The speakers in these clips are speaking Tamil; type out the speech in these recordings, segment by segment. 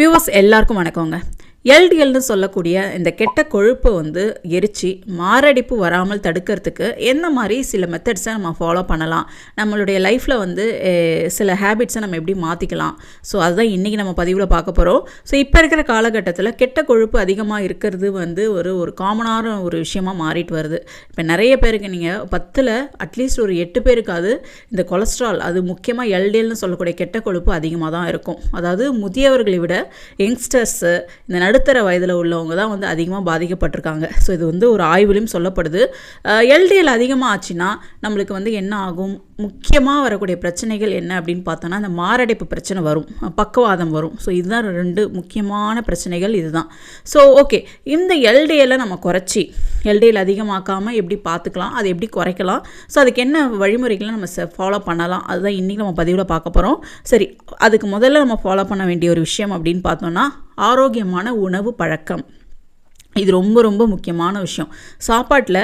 வியூவர்ஸ் எல்லாருக்கும் வணக்கங்க. எல்டிஎல்னு சொல்லக்கூடிய இந்த கெட்ட கொழுப்பை வந்து எரித்து மாரடைப்பு வராமல் தடுக்கிறதுக்கு என்ன மாதிரி சில மெத்தட்ஸை நம்ம ஃபாலோ பண்ணலாம். நம்மளுடைய லைஃப்பில் வந்து சில ஹேபிட்ஸை நம்ம எப்படி மாற்றிக்கலாம் ஸோ அதுதான் இன்றைக்கி நம்ம பதிவில் பார்க்க போகிறோம் ஸோ இப்போ இருக்கிற காலகட்டத்தில் கெட்ட கொழுப்பு அதிகமாக இருக்கிறது வந்து ஒரு ஒரு காமனான ஒரு விஷயமா மாறிட்டு வருது. இப்போ நிறைய பேருக்கு நீங்கள் பத்தில் அட்லீஸ்ட் ஒரு எட்டு பேருக்காவது இந்த கொலஸ்ட்ரால் அது முக்கியமாக எல்டிஎல்னு சொல்லக்கூடிய கெட்ட கொழுப்பு அதிகமாக தான் இருக்கும். அதாவது முதியவர்களை விட யங்ஸ்டர்ஸு இந்த நடுத்தர வயதில் உள்ளவங்க தான் வந்து அதிகமாக பாதிக்கப்பட்டிருக்காங்க. ஸோ இது வந்து ஒரு ஆய்விலும் சொல்லப்படுது. எல்டிஎல் அதிகமாக ஆச்சுன்னா நம்மளுக்கு வந்து என்ன ஆகும்? முக்கியமாக வரக்கூடிய பிரச்சனைகள் என்ன அப்படின்னு பார்த்தோன்னா அந்த மாரடைப்பு பிரச்சனை வரும். பக்கவாதம் வரும். ஸோ இதுதான் ரெண்டு முக்கியமான பிரச்சனைகள் இதுதான். ஸோ ஓகே இந்த எல்டிஎலை நம்ம குறைச்சி எல்டிஎல் அதிகமாக்காமல் எப்படி பார்த்துக்கலாம்? அதை எப்படி குறைக்கலாம்? ஸோ அதுக்கு என்ன வழிமுறைகளை நம்ம ஃபாலோ பண்ணலாம். அதுதான் இன்றைக்கி நம்ம பதிவில் பார்க்க போகிறோம் சரி அதுக்கு முதல்ல நம்ம ஃபாலோ பண்ண வேண்டிய ஒரு விஷயம் அப்படின்னு பார்த்தோன்னா ஆரோக்கியமான உணவு பழக்கம். இது ரொம்ப ரொம்ப முக்கியமான விஷயம். சாப்பாட்டில்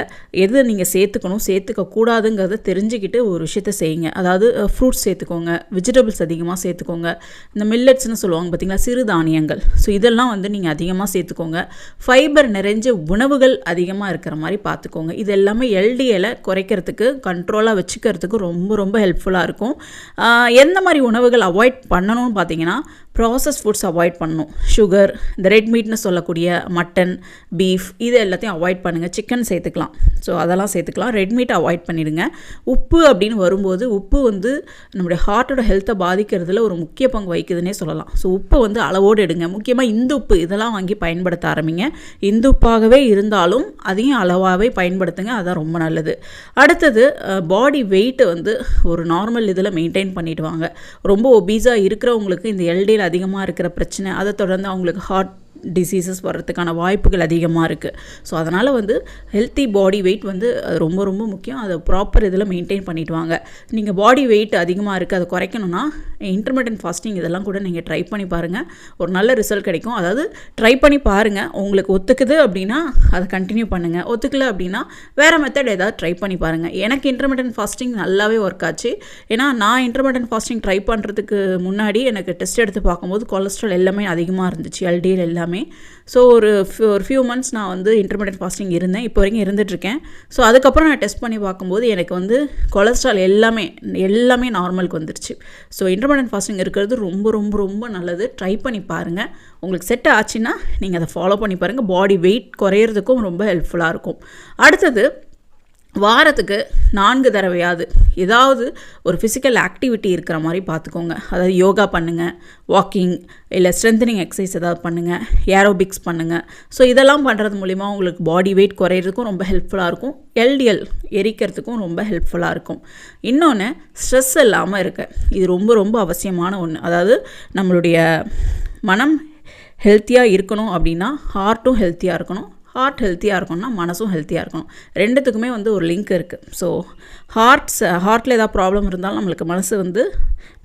எது நீங்கள் சேர்த்துக்கணும் சேர்த்துக்க கூடாதுங்கிறத தெரிஞ்சுக்கிட்டு ஒரு விஷயத்த செய்யுங்க. அதாவது ஃப்ரூட்ஸ் சேர்த்துக்கோங்க வெஜிடபிள்ஸ் அதிகமாக சேர்த்துக்கோங்க. இந்த மில்லட்ஸ்னு சொல்லுவாங்க பார்த்தீங்களா சிறுதானியங்கள் ஸோ இதெல்லாம் வந்து நீங்கள் அதிகமாக சேர்த்துக்கோங்க. ஃபைபர் நிறைஞ்ச உணவுகள் அதிகமாக இருக்கிற மாதிரி பார்த்துக்கோங்க. இது எல்லாமே எல்டிஎலை குறைக்கிறதுக்கு கண்ட்ரோலாக வச்சுக்கிறதுக்கு ரொம்ப ரொம்ப ஹெல்ப்ஃபுல்லாக இருக்கும். எந்த மாதிரி உணவுகள் அவாய்ட் பண்ணணும்னு பார்த்தீங்கன்னா ப்ராசஸ் ஃபுட்ஸ் அவாய்ட் பண்ணணும். சுகர் இந்த ரெட் மீட்னு சொல்லக்கூடிய மட்டன் பீஃப் இது எல்லாத்தையும் அவாய்ட் பண்ணுங்கள் சிக்கன் சேர்த்துக்கலாம். ஸோ அதெல்லாம் சேர்த்துக்கலாம். ரெட் மீட் அவாய்ட் பண்ணிடுங்க. உப்பு அப்படின்னு வரும்போது உப்பு வந்து நம்முடைய ஹார்ட்டோட ஹெல்த்தை பாதிக்கிறதுல ஒரு முக்கிய பங்கு வகிக்குதுன்னே சொல்லலாம். ஸோ உப்பை வந்து அளவோடு எடுங்க. முக்கியமாக இந்து உப்பு இதெல்லாம் வாங்கி பயன்படுத்த ஆரம்பிங்க. இந்து உப்பாகவே இருந்தாலும் அதையும் அளவாகவே பயன்படுத்துங்க. அதான் ரொம்ப நல்லது. அடுத்தது பாடி வெயிட்டை வந்து ஒரு நார்மல் இதில் மெயின்டைன் பண்ணிவிடுவாங்க ரொம்ப ஒபீஸாக இருக்கிறவங்களுக்கு இந்த எல்டியில் அதிகமாக இருக்கிற பிரச்சனை அதை தொடர்ந்து அவங்களுக்கு ஹார்ட் டிசீசஸ் வர்றதுக்கான வாய்ப்புகள் அதிகமாக இருக்குது ஸோ அதனால் வந்து ஹெல்த்தி பாடி வெயிட் வந்து அது ரொம்ப ரொம்ப முக்கியம். அதை ப்ராப்பர் இதில் மெயின்டைன் பண்ணிட்டு வாங்க நீங்கள் பாடி வெயிட் அதிகமாக இருக்குது அதை குறைக்கணும்னா இன்டர்மீடியன்ட் ஃபாஸ்டிங் இதெல்லாம் கூட நீங்கள் ட்ரை பண்ணி பாருங்கள் ஒரு நல்ல ரிசல்ட் கிடைக்கும். அதாவது ட்ரை பண்ணி பாருங்கள் உங்களுக்கு ஒத்துக்குது அப்படின்னா அதை கண்டினியூ பண்ணுங்கள் ஒத்துக்கல அப்படின்னா வேறு மெத்தட் ஏதாவது ட்ரை பண்ணி பாருங்கள் எனக்கு இன்டர்மீடியன்ட் ஃபாஸ்டிங் நல்லாவே ஒர்க் ஆச்சு. ஏன்னா நான் இன்டர்மீடியன்ட் ஃபாஸ்டிங் ட்ரை பண்ணுறதுக்கு முன்னாடி எனக்கு டெஸ்ட் எடுத்து பார்க்கும்போது கொலஸ்ட்ரால் எல்லாமே அதிகமாக இருந்துச்சு. எல்டிஎல் எல்லாமே. ஸோ ஒரு ஒரு ஃபியூ மந்த்ஸ் நான் வந்து இன்டர்மீடியட் ஃபாஸ்டிங் இருந்தேன். இப்போ வரைக்கும் இருந்துகிட்ருக்கேன் ஸோ அதுக்கப்புறம் நான் டெஸ்ட் பண்ணி பார்க்கும்போது எனக்கு வந்து கொலஸ்ட்ரால் எல்லாமே எல்லாமே நார்மலுக்கு வந்துருச்சு. ஸோ இன்டர்மீடியட் ஃபாஸ்டிங் இருக்கிறது ரொம்ப ரொம்ப ரொம்ப நல்லது. ட்ரை பண்ணி பாருங்கள் உங்களுக்கு செட் ஆச்சுன்னா நீங்கள் அதை ஃபாலோ பண்ணி பாருங்கள் பாடி வெயிட் குறையிறதுக்கும் ரொம்ப ஹெல்ப்ஃபுல்லாக இருக்கும். அடுத்தது வாரத்துக்கு நான்கு தடவையாவது ஏதாவது ஒரு ஃபிசிக்கல் ஆக்டிவிட்டி இருக்கிற மாதிரி பார்த்துக்கோங்க. அதாவது யோகா பண்ணுங்கள் வாக்கிங் இல்லை ஸ்ட்ரென்தனிங் எக்ஸசைஸ் ஏதாவது பண்ணுங்கள் ஏரோபிக்ஸ் பண்ணுங்கள் ஸோ இதெல்லாம் பண்ணுறது மூலிமா உங்களுக்கு பாடி வெயிட் குறையிறதுக்கும் ரொம்ப ஹெல்ப்ஃபுல்லாக இருக்கும். எல்டிஎல் எரிக்கிறதுக்கும் ரொம்ப ஹெல்ப்ஃபுல்லாக இருக்கும். இன்னொன்று ஸ்ட்ரெஸ் இல்லாமல் இருக்க. இது ரொம்ப ரொம்ப அவசியமான ஒன்று அதாவது நம்மளுடைய மனம் ஹெல்த்தியாக இருக்கணும் அப்படின்னா ஹார்ட்டும் ஹெல்த்தியாக இருக்கணும். ஹார்ட் ஹெல்த்தியாக இருக்கணும்னா மனசும் ஹெல்த்தியாக இருக்கணும். ரெண்டுத்துக்குமே வந்து ஒரு லிங்க் இருக்குது ஸோ ஹார்ட்ஸ் ஹார்ட்டில் ஏதாவது ப்ராப்ளம் இருந்தாலும் நம்மளுக்கு மனசு வந்து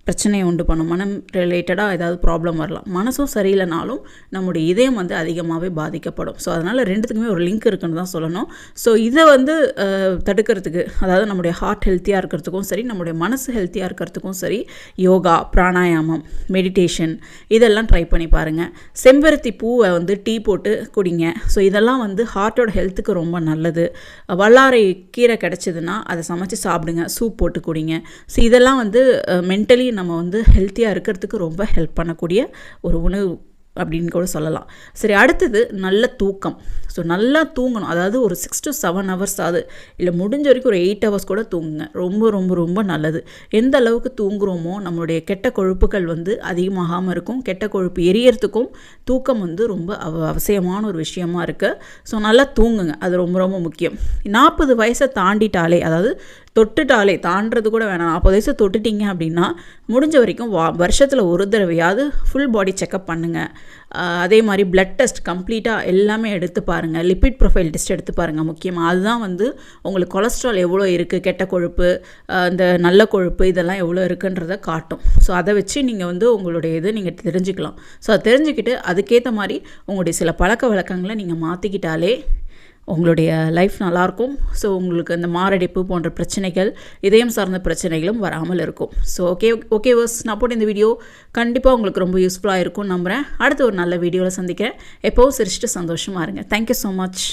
பிரச்சனையை உண்டு பண்ணும். மனம் ரிலேட்டடாக ஏதாவது ப்ராப்ளம் வரலாம். மனசும் சரியில்லைனாலும் நம்முடைய இதயம் வந்து அதிகமாகவே பாதிக்கப்படும். ஸோ அதனால் ரெண்டுத்துக்குமே ஒரு லிங்க் இருக்குன்னு தான் சொல்லணும். ஸோ இதை வந்து தடுக்கிறதுக்கு அதாவது நம்முடைய ஹார்ட் ஹெல்த்தியாக இருக்கிறதுக்கும் சரி நம்முடைய மனசு ஹெல்த்தியாக இருக்கிறதுக்கும் சரி யோகா பிராணாயாமம் மெடிடேஷன் இதெல்லாம் ட்ரை பண்ணி பாருங்கள் செம்பருத்தி பூவை வந்து டீ போட்டு குடிங்க. ஸோ இதெல்லாம் வந்து ஹார்ட்டோட ஹெல்த்துக்கு ரொம்ப நல்லது. வல்லாரை கீரை கிடச்சிதுன்னா அதை சமைச்சு சாப்பிடுங்க. சூப் போட்டு குடிங்க. ஸோ இதெல்லாம் வந்து மென்டலி நம்ம வந்து ஹெல்த்தியாக இருக்கிறதுக்கு ரொம்ப ஹெல்ப் பண்ணக்கூடிய ஒரு உணவு அப்படின்னு கூட சொல்லலாம். சரி அடுத்தது நல்ல தூக்கம். ஸோ நல்லா தூங்கணும். அதாவது ஒரு சிக்ஸ் டு செவன் ஹவர்ஸ் ஆகுது இல்லை முடிஞ்ச வரைக்கும் ஒரு எயிட் ஹவர்ஸ் கூட தூங்குங்க. ரொம்ப ரொம்ப ரொம்ப நல்லது. எந்த அளவுக்கு தூங்குறோமோ நம்மளுடைய கெட்ட கொழுப்புகள் வந்து அதிகமாகாமல் இருக்கும். கெட்ட கொழுப்பு எரியறதுக்கும் தூக்கம் வந்து ரொம்ப அவ அவசியமான ஒரு விஷயமா இருக்குது ஸோ நல்லா தூங்குங்க. அது ரொம்ப ரொம்ப முக்கியம். நாற்பது வயசை தாண்டிட்டாலே அதாவது தொட்டுட்டாலே தாண்டது கூட வேணாம். நாற்பது வயசு தொட்டுட்டீங்க அப்படின்னா முடிஞ்ச வரைக்கும் வா வருஷத்தில் ஒரு தடவையாவது ஃபுல் பாடி செக்கப் பண்ணுங்கள் அதே மாதிரி பிளட் டெஸ்ட் கம்ப்ளீட்டாக எல்லாமே எடுத்து பாருங்கள் லிபிட் ப்ரொஃபைல் டெஸ்ட் எடுத்து பாருங்கள் முக்கியமாக அதுதான் வந்து உங்களுக்கு கொலஸ்ட்ரால் எவ்வளோ இருக்குது கெட்ட கொழுப்பு இந்த நல்ல கொழுப்பு இதெல்லாம் எவ்வளோ இருக்குன்றதை காட்டும். ஸோ அதை வச்சு நீங்கள் வந்து உங்களுடைய இது நீங்கள் தெரிஞ்சுக்கலாம். ஸோ அதை தெரிஞ்சுக்கிட்டு அதுக்கேற்ற மாதிரி உங்களுடைய சில பழக்க வழக்கங்களை நீங்கள் மாற்றிக்கிட்டாலே உங்களுடைய லைஃப் நல்லாயிருக்கும் ஸோ உங்களுக்கு இந்த மாரடைப்பு போன்ற பிரச்சனைகள் இதயம் சார்ந்த பிரச்சனைகளும் வராமல் இருக்கும். ஸோ ஓகே ஓகே வர்ஸ் நான் போட்டு இந்த வீடியோ கண்டிப்பாக உங்களுக்கு ரொம்ப யூஸ்ஃபுல்லாக இருக்கும்னு நம்புகிறேன் அடுத்து ஒரு நல்ல வீடியோவில் சந்திக்கிறேன். எப்போவும் சிரிச்சிட்டு சந்தோஷமாக இருங்க. Thank you so much